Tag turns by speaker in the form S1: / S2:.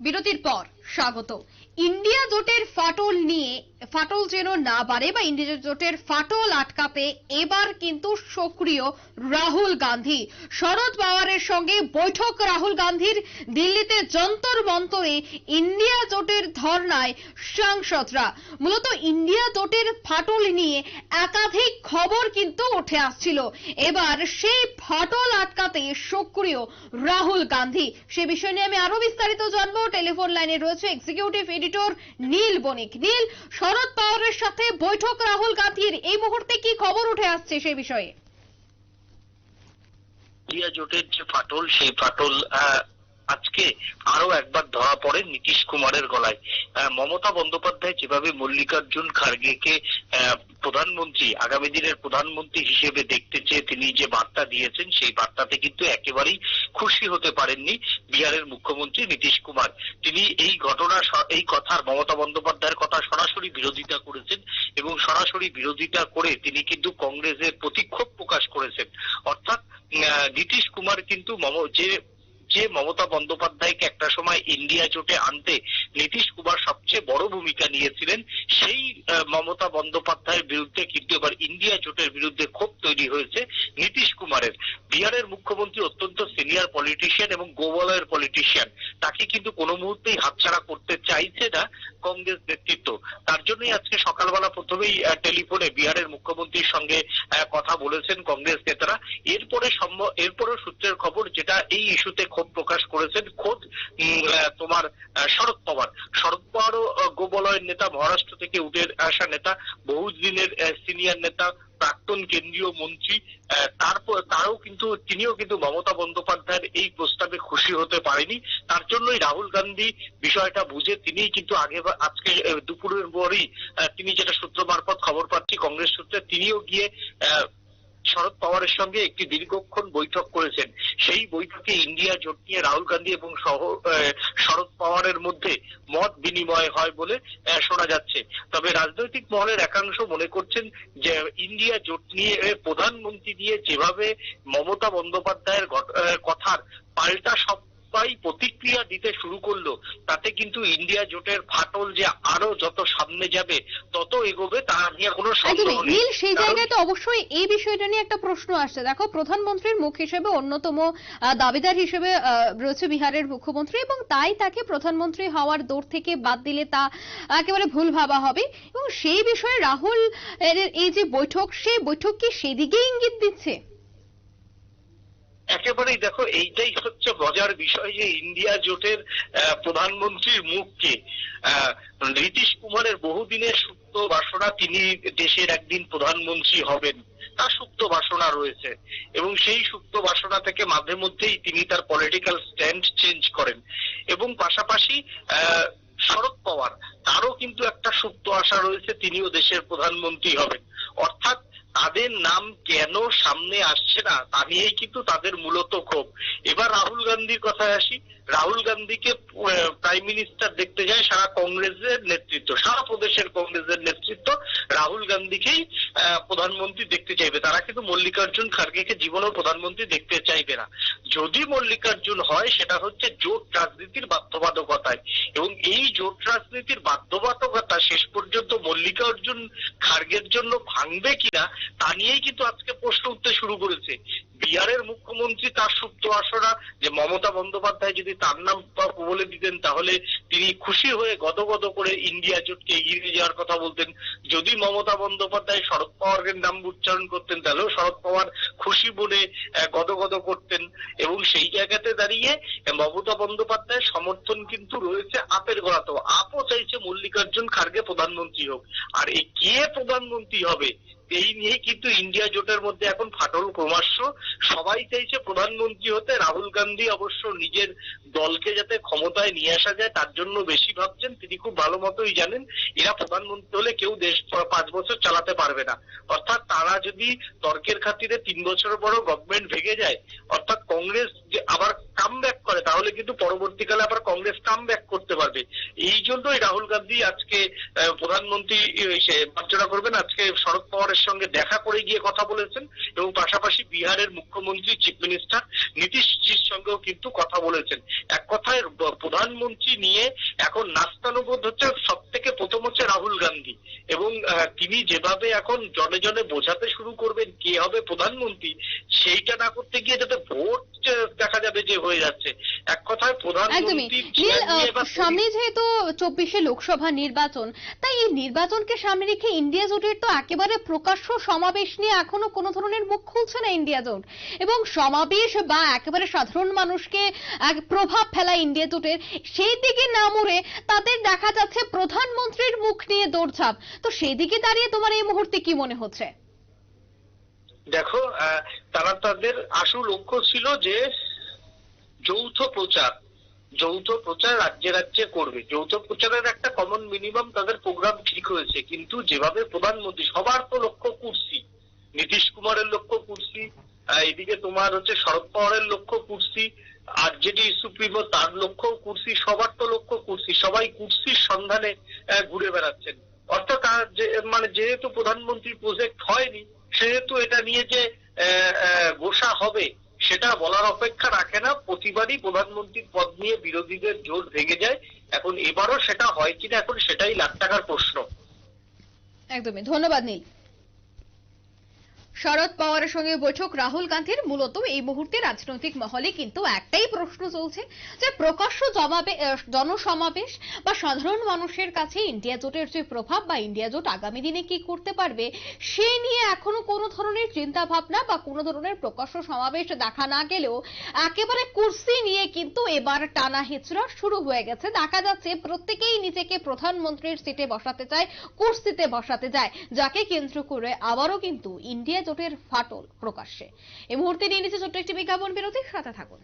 S1: বিরতির পর স্বাগত। ইন্ডিয়া জোটের ফাটল নিয়ে, ফাটল যেন না বাড়ে বা ইন্ডিয়া জোটের ফাটল আটকাতে এবার কিন্তু সক্রিয় রাহুল গান্ধী। শরদ পাওয়ারের সঙ্গে বৈঠক রাহুল গান্ধীর। দিল্লিতে যন্তর মন্তরে ইন্ডিয়া জোটের ধর্নায় সাংসদরা। মূলত ইন্ডিয়া জোটের ফাটল নিয়ে একাধিক খবর কিন্তু উঠে আসছিল। এবার সেই ফাটল আটকাতে সক্রিয় রাহুল গান্ধী। সে বিষয় নিয়ে আমি আরও বিস্তারিত জানব। টেলিফোন লাইনে রয়েছে এক্সিকিউটিভ এডিটর নীল বণিক। নীল শরদ পাওয়ারের সাথে বৈঠক রাহুল গান্ধীর। এই মুহূর্তে কি খবর উঠে আসছে সেই বিষয়ে?
S2: জোটের যে ফাটল, সেই ফাটল আজকে আরও একবার ধরা পড়ে নীতিশ কুমারের গলায়। মমতা বন্দ্যোপাধ্যায় যেভাবে মল্লিকার্জুন খার্গেকে প্রধানমন্ত্রী, আগামী দিনের প্রধানমন্ত্রী হিসেবে দেখতে চেয়ে তিনি যে বার্তা দিয়েছেন, সেই বার্তাতে কিন্তু একেবারেই খুশি হতে পারেননি বিহারের মুখ্যমন্ত্রী নীতিশ কুমার। তিনি এই ঘটনা এই কথার মমতা বন্দ্যোপাধ্যায়ের কথা সরাসরি বিরোধিতা করেছেন এবং সরাসরি বিরোধিতা করে তিনি কিন্তু কংগ্রেসের প্রতিক্ষোভ প্রকাশ করেছেন। অর্থাৎ নীতিশ কুমার কিন্তু যে যে মমতা বন্দ্যোপাধ্যায়কে একটা সময় ইন্ডিয়া জোটে আনতে নীতিশ কুমার বড় ভূমিকা নিয়েছিলেন, সেই মমতা বন্দ্যোপাধ্যায়ের বিরুদ্ধে কিন্তু এবার ইন্ডিয়া জোটের বিরুদ্ধে ক্ষোভ তৈরি হয়েছে নীতিশ কুমারের। বিহারের মুখ্যমন্ত্রী অত্যন্ত সিনিয়র পলিটিশিয়ান এবং গোবলয়ের পলিটিশিয়ান তাকে কিন্তু কোনো মুহূর্তেই হাতছাড়া করতে চাইছে না কংগ্রেস নেতৃত্ব। তার জন্যই আজকে সকালবেলা প্রথমেই টেলিফোনে বিহারের মুখ্যমন্ত্রীর সঙ্গে কথা বলেছেন কংগ্রেস নেতারা। এরপরে এরপরেও সূত্রের খবর যেটা এই ইস্যুতে ক্ষোভ প্রকাশ করেছেন খোদ তোমার শরদ পাওয়ার। শরদ পাওয়ারও গোবলয়ের নেতা, মহারাষ্ট্র থেকে উঠে আসা নেতা, বহুদিনের সিনিয়র নেতা, প্রাক্তন কেন্দ্রীয় মন্ত্রী তারপর, তারও কিন্তু তিনিও কিন্তু মমতা বন্দ্যোপাধ্যায়ের এই প্রস্তাবে খুশি হতে পারেনি। তার জন্যই রাহুল গান্ধী বিষয়টা বুঝে তিনিই কিন্তু আগে আজকে দুপুরের পরই তিনি যেটা সূত্র মারফত খবর পাচ্ছি কংগ্রেস সূত্রে, তিনিও গিয়ে শরদ পাওয়ারের সঙ্গে একটি দীর্ঘক্ষণ বৈঠক করেছেন। সেই বৈঠকে ইন্ডিয়া, জোট নিয়ে রাহুল গান্ধী এবং শরদ পাওয়ারের মধ্যে মত বিনিময় হয় বলে শোনা যাচ্ছে। তবে রাজনৈতিক মহলের একাংশ মনে করছেন যে, ইন্ডিয়া, জোট নিয়ে প্রধানমন্ত্রী দিয়ে যেভাবে মমতা বন্দ্যোপাধ্যায়ের কথার পাল্টা সবাই প্রতিক্রিয়া দিতে শুরু করল তাতে কিন্তু ইন্ডিয়া জোটের ফাটল যে আরও যত সামনে যাবে তত এগোবে তা নিয়ে কোনো সন্দেহ নেই।
S1: সেই জায়গায় তো অবশ্যই এই বিষয়টা নিয়ে একটা প্রশ্ন আসছে। দেখো প্রধানমন্ত্রীর মুখ হিসেবে অন্যতম দাবিদার হিসেবে রয়েছে বিহারের মুখ্যমন্ত্রী এবং তাই তাকে প্রধানমন্ত্রী হওয়ার দৌড় থেকে বাদ দিলে তা একেবারে ভুল ভাবা হবে। এবং সেই বিষয়ে রাহুল এর এই যে বৈঠক সেই বৈঠক কি সেদিকে ইঙ্গিত দিচ্ছে?
S2: একেবারেই দেখো, এইটাই হচ্ছে মজার বিষয় যে ইন্ডিয়া জোটের প্রধানমন্ত্রীর মুখকে নীতিশ কুমারের বহুদিনের সুপ্ত বাসনা তিনি দেশের একদিন প্রধানমন্ত্রী হবেন, তার সুপ্ত বাসনা রয়েছে। এবং সেই সুপ্ত বাসনা থেকে মাঝে মধ্যেই তিনি তার পলিটিক্যাল স্ট্যান্ড চেঞ্জ করেন। এবং পাশাপাশি শরদ পাওয়ার, তারও কিন্তু একটা সুপ্ত আশা রয়েছে, তিনিও দেশের প্রধানমন্ত্রী হবেন। অর্থাৎ তাদের নাম কেন সামনে আসছে না? তা নিয়েই কিন্তু তাদের মূলত ক্ষোভ। এবার রাহুল গান্ধীর কথায় আসি। রাহুল গান্ধীকে প্রাইম মিনিস্টার দেখতে যায় সারা কংগ্রেসের নেতৃত্ব, সারা প্রদেশের কংগ্রেসের নেতৃত্ব রাহুল গান্ধীকেই প্রধানমন্ত্রী দেখতে চাইবে। তারা কিন্তু মল্লিকার্জুন খার্গেকে জীবনেও প্রধানমন্ত্রী দেখতে চাইবে না। যদি মল্লিকার্জুন হয়, সেটা হচ্ছে জোট রাজনীতির বাধ্যবাধকতায়। এবং এই জোট রাজনীতির বাধ্যবাধকতা শেষ পর্যন্ত মল্লিকার্জুন খার্গের জন্য ভাঙবে কিনা তা নিয়েই কিন্তু আজকে প্রশ্ন উঠতে শুরু করেছে। বিহারের মুখ্যমন্ত্রী তার সুপ্ত আসরা যে মমতা বন্দ্যোপাধ্যায় যদি তার নাম বলে দিতেন, তাহলে তিনি খুশি হয়ে গদগদ করে ইন্ডিয়া জোটকে এগিয়ে যাওয়ার কথা বলতেন। যদি মমতা বন্দ্যোপাধ্যায় শরদ পাওয়ারের নাম উচ্চারণ করতেন, তাহলেও শরদ পাওয়ার খুশি বলে গদগদ করতেন। এবং সেই জায়গাতে দাঁড়িয়ে মমতা বন্দ্যোপাধ্যায়ের সমর্থন কিন্তু রয়েছে আপের গড়াতেও। আপও চাইছে মল্লিকার্জুন খার্গে প্রধানমন্ত্রী হোক। আর এই কে প্রধানমন্ত্রী হবে এই নিয়ে কিন্তু ইন্ডিয়া জোটের মধ্যে এখন ফাটল ক্রমাশ। সবাই চাইছে প্রধানমন্ত্রী হতে রাহুল গান্ধী অবশ্য নিজের দলকে যাতে ক্ষমতায় নিয়ে আসা যায়, তার জন্য বেশি ভাবছেন। তিনি খুব ভালো মতোই জানেন, এরা প্রধানমন্ত্রী হলে কেউ দেশ পাঁচ বছর চালাতে পারবে না। অর্থাৎ তারা যদি তর্কের খাতিরে তিন বছর বড় গভর্নমেন্ট ভেঙে যায়, অর্থাৎ কংগ্রেস যে আবার কাম করে, তাহলে কিন্তু পরবর্তীকালে আবার কংগ্রেস কাম করতে পারবে। এই জন্যই রাহুল গান্ধী আজকে প্রধানমন্ত্রী সে করবেন। আজকে শরদ পাওয়ারের সঙ্গে দেখা করে গিয়ে কথা বলেছেন এবং পাশাপাশি বিহারের মুখ্যমন্ত্রী চিফ মিনিস্টার নীতিশজির সঙ্গেও কিন্তু কথা বলেছেন। এক কথায় প্রধানমন্ত্রী নিয়ে এখন নাস্তানুবোধ হচ্ছে সব থেকে প্রথম হচ্ছে রাহুল গান্ধী এবং আহ, তিনি যেভাবে এখন জনে জনে বোঝাতে শুরু করবেন কে হবে প্রধানমন্ত্রী, সেইটা না করতে গিয়ে যাতে ভোট দেখা যাবে যে হয়ে যাচ্ছে। এক কথায় প্রধানমন্ত্রী
S1: সামনে যেহেতু চব্বিশে লোকসভা নির্বাচন তাই এই নির্বাচনকে সামনে রেখে ইন্ডিয়া জোটের তো একেবারে প্রকাশ্য সমাবেশ নিয়ে এখনও কোনো ধরনের মুখ খুলছে না ইন্ডিয়া জোট। এবং সমাবেশ বা একেবারে সাধারণ মানুষকে এক প্রভাব ফেলা ইন্ডিয়া জোটের সেই দিকে না মরে তাদের দেখা যাচ্ছে প্রধানমন্ত্রীর মুখ নিয়ে দৌড়ঝাঁপ। তো সেই দিকে দাঁড়িয়ে তোমার এই মুহূর্তে কি মনে হচ্ছে?
S2: দেখো তারা তাদের আসল লক্ষ্য ছিল যে যৌথ প্রচার যৌথ প্রচার রাজ্যে রাজ্যে করবে। যৌথ প্রচারের একটা কমন মিনিমাম তাদের প্রোগ্রাম ঠিক হয়েছে, কিন্তু যেভাবে প্রধানমন্ত্রী, সবার তো লক্ষ্য কুর্সি, নীতিশ কুমারের লক্ষ্য কুর্সি এদিকে তোমার হচ্ছে শরদ পাওয়ারের লক্ষ্য কুর্সি, আর যেটি সুপ্রিমো তার লক্ষ্য কুর্সি, সবার তো লক্ষ্য কুর্সি, সবাই কুর্সির সন্ধানে ঘুরে বেড়াচ্ছেন। অর্থাৎ মানে যেহেতু প্রধানমন্ত্রী প্রজেক্ট হয়নি সেহেতু এটা নিয়ে যে গোসা হবে, সেটা বলার অপেক্ষা রাখে না। প্রতিবারই প্রধানমন্ত্রীর পদ নিয়ে বিরোধীদের জোর ভেঙে যায়। এখন এবারও সেটা হয় কিনা, এখন সেটাই লাখ টাকার প্রশ্ন।
S1: একদমই। ধন্যবাদ নীল। শরদ পাওয়ারের সঙ্গে বৈঠক। রাহুল গান্ধীর মূলত এই মুহূর্তে রাজনৈতিক মহলে কিন্তু একটাই প্রশ্ন চলছে যে প্রকাশ্য জনসমাবেশ বা সাধারণ মানুষের কাছে ইন্ডিয়া জোটের যে প্রভাব বা ইন্ডিয়া জোট আগামী দিনে কি করতে পারবে, সে নিয়ে এখনও কোনো ধরনের চিন্তা ভাবনা বা কোনো ধরনের প্রকাশ্য সমাবেশ দেখা না গেলেও একেবারে কুর্সি নিয়ে কিন্তু এবার টানা হেচড়া শুরু হয়ে গেছে। দেখা যাচ্ছে প্রত্যেকেই নিজেকে প্রধানমন্ত্রীর সিটে বসাতে চায়, কুর্সিতে বসাতে যায়, যাকে কেন্দ্র করে আবারও কিন্তু ইন্ডিয়া জোটের ফাটল প্রকাশ্যে। এই মুহূর্তে নিয়ে নিচ্ছে ছোট্ট একটি বিজ্ঞাপন বিরতি সাথে থাকুন।